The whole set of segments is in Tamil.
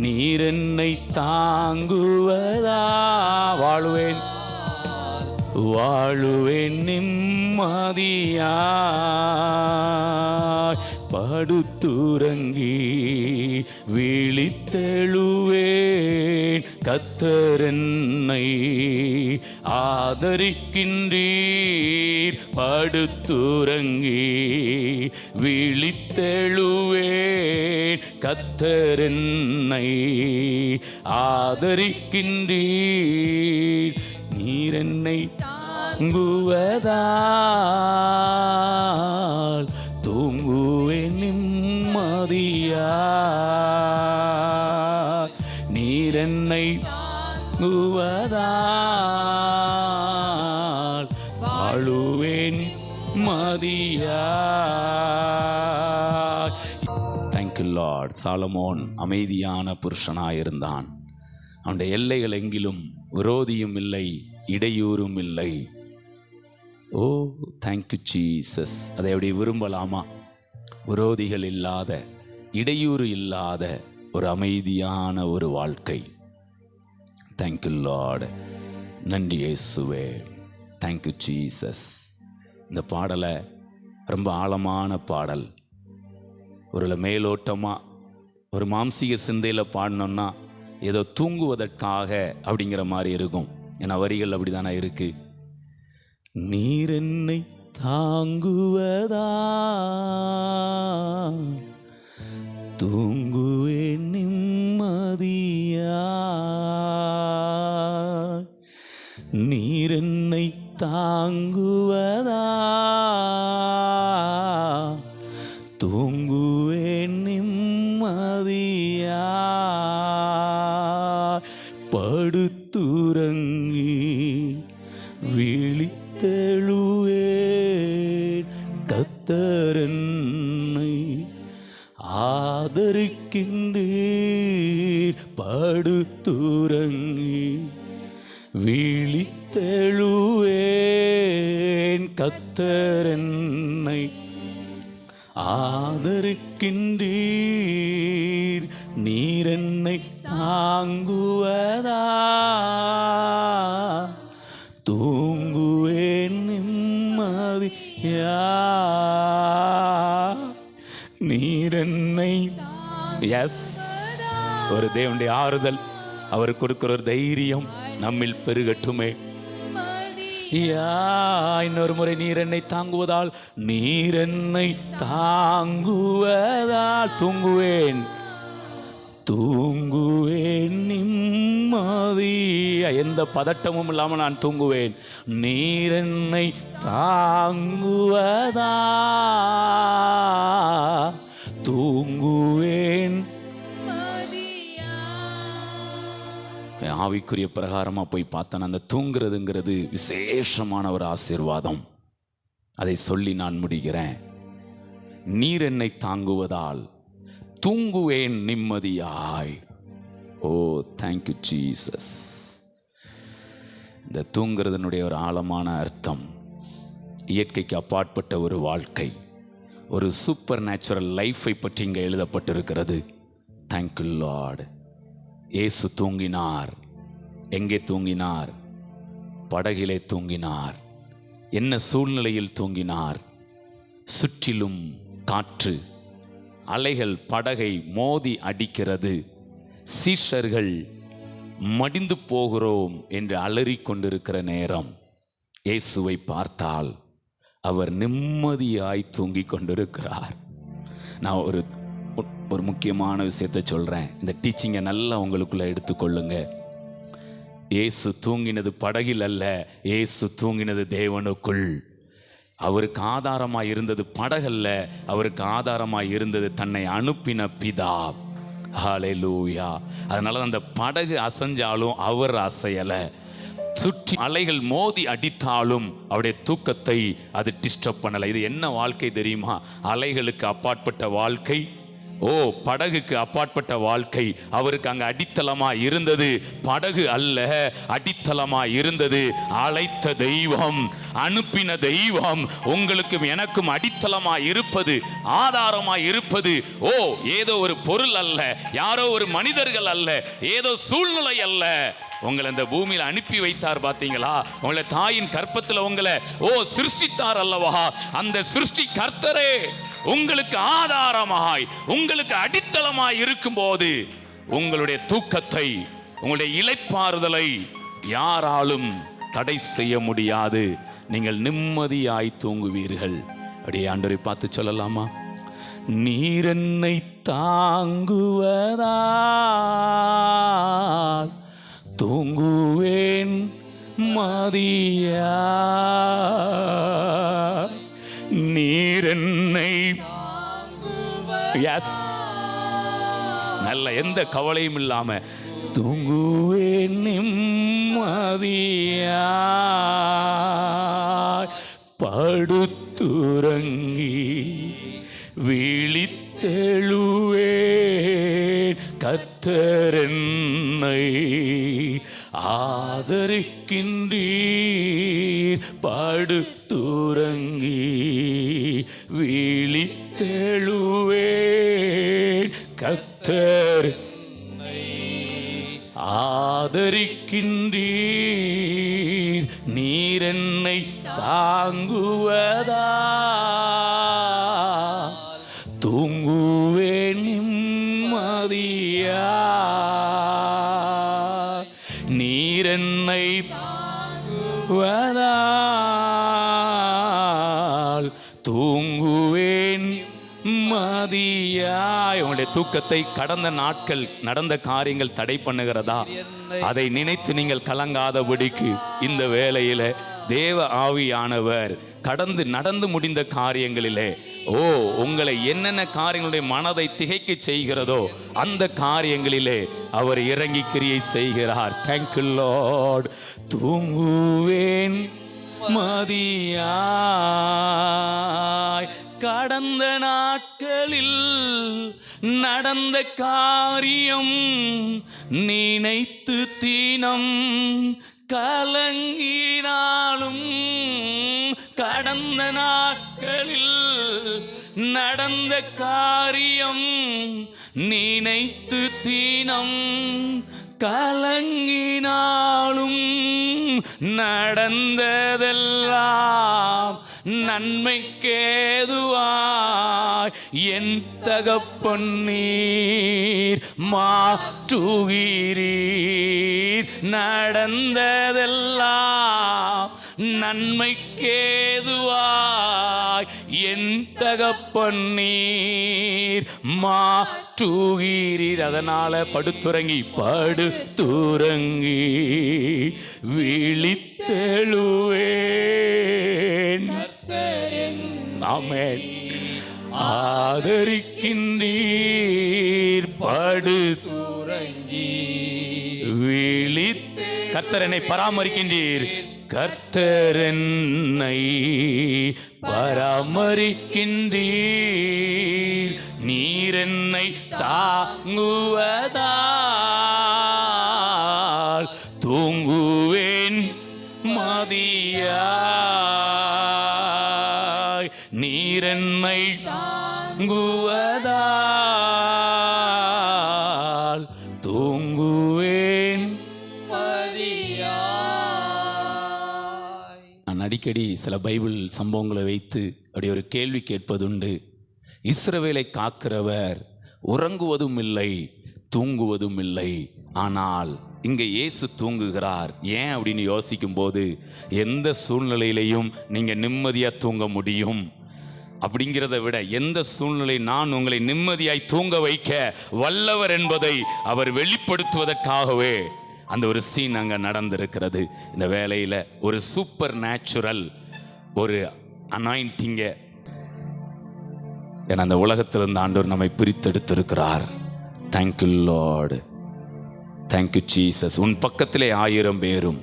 நீர் என்னை தாங்குவதா? வாழுவேன். வாழுவேன் நிம்மதியா படுத்துறங்கி விழித்தெழுவேன். கத்தரென்னை ஆதரிக்கின்றீர் படுத்துறங்கி விழித்தெழுவேன். கத்தரென்னை ஆதரிக்கின்றீர் நீரென்னை தாங்குவதா? சாலமோன் அமைதியான புருஷனாக இருந்தான் அவனுடைய எல்லைகள் எங்கிலும் விரோதியும் இல்லை இடையூறும் இல்லை. ஓ தேங்க்யூ ஜீசஸ் அதை அப்படி விரும்பலாமா? விரோதிகள் இல்லாத இடையூறு இல்லாத ஒரு அமைதியான ஒரு வாழ்க்கை. தேங்க்யூ லார்டு நன்றி இயேசுவே. தேங்க்யூ ஜீசஸ் இந்த பாடலை ரொம்ப ஆழமான பாடல். ஒரு மேலோட்டமாக ஒரு மாம்சீக சிந்தையில் பாடினோன்னா ஏதோ தூங்குவதற்காக அப்படிங்கிற மாதிரி இருக்கும். ஏன்னா வரிகள் அப்படி தானே இருக்கு. நீர் என்னை தாங்குவதா? தூங்குவேன் நிம்மதியா? நீர் என்னை தாங்குவதா? நிம்மதியா படுத்துறங்கி விழித்தெழுவேன். கத்தரன்னை ஆதரிக்கின்றீர். படுத்துறங்கி விழித்தெழுவேன். கத்தரன்னை ஆதரிக்கின்றீர். நீர் என்னை தாங்குவதா? தூங்குவேன் நிம்மதியா? நீர் என்னை எஸ் ஒரு தேவனுடைய ஆறுதல். அவர் கொடுக்கிற ஒரு தைரியம் நம்மில் பெருகட்டுமே. யா இன்னொரு முறை நீர் என்னை தாங்குவதால் நீர் என்னை தாங்குவதால் தூங்குவேன். தூங்குவேன் நிம்மதி. எந்த பதட்டமும் இல்லாமல் நான் தூங்குவேன். நீர் என்னை தாங்குவதா? தூங்குவேன். ஆவிக்குரிய பிரகாரமாக போய் பார்த்தேன். அந்த தூங்குறதுங்கிறது விசேஷமான ஒரு ஆசீர்வாதம். அதை சொல்லி நான் முடிகிறேன் நீர் என்னை தாங்குவதால் தூங்குவேன் நிம்மதியாய். ஓ தேங்க்யூ ஜீசஸ் இந்த தூங்குறதனுடைய ஒரு ஆழமான அர்த்தம் இயற்கைக்கு அப்பாற்பட்ட ஒரு வாழ்க்கை ஒரு சூப்பர் நேச்சுரல் லைஃப்பை பற்றி இங்கே எழுதப்பட்டிருக்கிறது. தேங்க்யூ லார்டு ஏசு தூங்கினார். எங்கே தூங்கினார்? படகிலே தூங்கினார். என்ன சூழ்நிலையில் தூங்கினார்? சுற்றிலும் காற்று அலைகள் படகை மோதி அடிக்கிறது. சீஷர்கள் மடிந்து போகிறோம் என்று அலறிக்கொண்டிருக்கிற நேரம். இயேசுவை பார்த்தால் அவர் நிம்மதியாய் தூங்கிக் கொண்டிருக்கிறார். நான் ஒரு ஒரு முக்கியமான விஷயத்தை சொல்கிறேன் இந்த டீச்சிங்கை நல்லா உங்களுக்குள்ளே எடுத்துக்கொள்ளுங்க இயேசு தூங்கினது படகில் அல்ல இயேசு தூங்கினது தேவனுக்குள். அவருக்கு ஆதாரமாக இருந்தது படகல்ல அவருக்கு ஆதாரமாக இருந்தது தன்னை அனுப்பின பிதா. ஹalleluya. அதனால அந்த படகு அசைஞ்சாலும் அவர் அசையலை. சுற்றி அலைகள் மோதி அடித்தாலும் அவருடைய தூக்கத்தை அது டிஸ்டர்ப் பண்ணலை. இது என்ன வாழ்க்கை தெரியுமா? அலைகளுக்கு அப்பாற்பட்ட வாழ்க்கை. ஓ படகுக்கு அப்பாற்பட்ட வாழ்க்கை. அவருக்கு அங்கே அடித்தளமா இருந்தது. படகு அல்ல அடித்தளமா இருந்தது. அழைத்த தெய்வம் அனுப்பின தெய்வம் உங்களுக்கும் எனக்கும் அடித்தளமா இருப்பது ஆதாரமாக இருப்பது. ஓ ஏதோ ஒரு பொருள் அல்ல யாரோ ஒரு மனிதர்கள் அல்ல ஏதோ சூழ்நிலை அல்ல. உங்களை இந்த பூமியில் அனுப்பி வைத்தார் பார்த்தீங்களா? உங்களை தாயின் கற்பத்தில் உங்களை ஓ சிருஷ்டித்தார் அல்லவா? அந்த சிருஷ்டி கர்த்தரே. உங்களுக்கு ஆதாரமாய் உங்களுக்கு அடித்தளமாய் இருக்கும்போது உங்களுடைய தூக்கத்தை உங்களுடைய இலைப்பாறுதலை யாராலும் தடை செய்ய முடியாது. நீங்கள் நிம்மதியாய் தூங்குவீர்கள். அப்படியே ஆண்டரை பார்த்து சொல்லலாமா? நீர் என்னை தாங்குவதால் தூங்குவேன் மதியா. நீர் என்னை. எஸ் நல்ல எந்த கவலையும் இல்லாம தூங்குவேன் நிம்மதியாய். படுத்துறங்கி விழித்தெழுவேன். கத்தரென்னை ஆதரிக்கின்றீர். படுத்துறங்கி விழித்தெழுவேன். கத்தர் ஆதரிக்கின்றீர். நீர் என்னை தாங்குவதா? நாள் தூங்குவேன். மதியாய். உங்களுடைய தூக்கத்தை கடந்த நாட்கள் நடந்த காரியங்கள் தடை பண்ணுகிறதா? அதை நினைத்து நீங்கள் கலங்காதபடிக்கு இந்த வேலையில தேவ ஆவியானவர் கடந்து நடந்து முடிந்த காரியங்களிலே ஓ உங்களை என்னென்ன காரியங்களுடைய மனதை திகைக்க செய்கிறதோ அந்த காரியங்களிலே அவர் இறங்கி கிரியை செய்கிறார். தேங்க்யூ லார்ட் தூங்குவேன். மதியாய். கடந்த நாட்களில் நடந்த காரியம் நினைத்து தீனம் கலங்கினாலும் கடந்த நாட்களில் நடந்த காரியம் நினைத்து தீனம் கலங்கினாலும் நடந்ததெல்லாம் நன்மைக்கேதுவாய். என் தகப்பன்னீர் மாற்றுகிறீர். நடந்ததெல்லாம் நன்மைக்கேதுவாய். என் தகப்பன்னீர். மாற்றுகிறீர். அதனால படுத்துறங்கி படுத்துறங்கி விழித்தெழுவேன். ஆமென். ஆதரிக்கின்றீர். படுத்துறங்கி விழி கர்த்தர் என்னை பராமரிக்கின்றீர். கர்த்தர் பராமரிக்கின்றீர். நீரென்னை தாங்குவதால் தூங்குவேன் மதியாய். நீரென்னை என்னை தாங்குவதால் அடிக்கடி சில பைபிள் சம்பவங்களை வைத்து அப்படி ஒரு கேள்வி கேட்பதுண்டு. இஸ்ரவேலை காக்கிறவர் உறங்குவதும் இல்லை தூங்குவதும் இல்லை. ஆனால் இங்கே இயேசு தூங்குகிறார். ஏன் அப்படின்னு யோசிக்கும் போது எந்த சூழ்நிலையிலையும் நீங்கள் நிம்மதியாக தூங்க முடியும்? அப்படிங்கிறத விட எந்த சூழ்நிலை நான் உங்களை நிம்மதியாய் தூங்க வைக்க வல்லவர் என்பதை அவர் வெளிப்படுத்துவதற்காகவே அந்த ஒரு சீன் அங்கே நடந்திருக்கிறது. இந்த வேலையில் ஒரு சூப்பர் நேச்சுரல் ஒரு அனாயிண்டிங்க ஏன்னா அந்த உலகத்திலிருந்து ஆண்டவர் நம்மை பிரித்தெடுத்திருக்கிறார். Thank you lord thank you Jesus உன் பக்கத்திலே ஆயிரம் பேரும்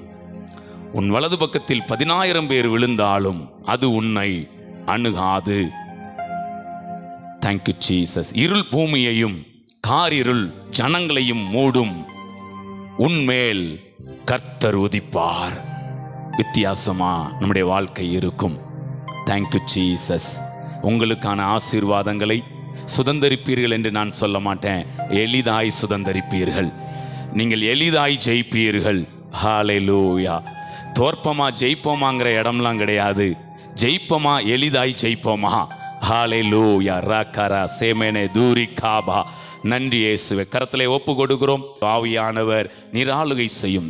உன் வலது பக்கத்தில் பதினாயிரம் பேர் விழுந்தாலும் அது உன்னை அணுகாது. தேங்க்யூ ஜீசஸ் இருள் பூமியையும் காரிருள் ஜனங்களையும் மூடும். உன்மேல் கர்த்தர் உதிப்பார். வித்தியாசமா நம்முடைய வாழ்க்கை இருக்கும். தேங்க்யூ ஜீசஸ் உங்களுக்கான ஆசீர்வாதங்களை சுதந்தரிப்பீர்கள் என்று நான் சொல்ல மாட்டேன். எளிதாய் சுதந்தரிப்பீர்கள். நீங்கள் எளிதாய் ஜெயிப்பீர்கள். ஹalleluya தோற்பமா ஜெயிப்போமாங்கிற இடம்லாம் கிடையாது. ஜெயிப்போமா எளிதாய் ஜெயிப்போமா? ஹalleluya ராக்காரா சேமேனே தூரி காபா நன்றி இயேசுவே கரத்திலே ஒப்பு கொடுக்கிறோம் ஆவியானவர் நிராளுகை செய்யும்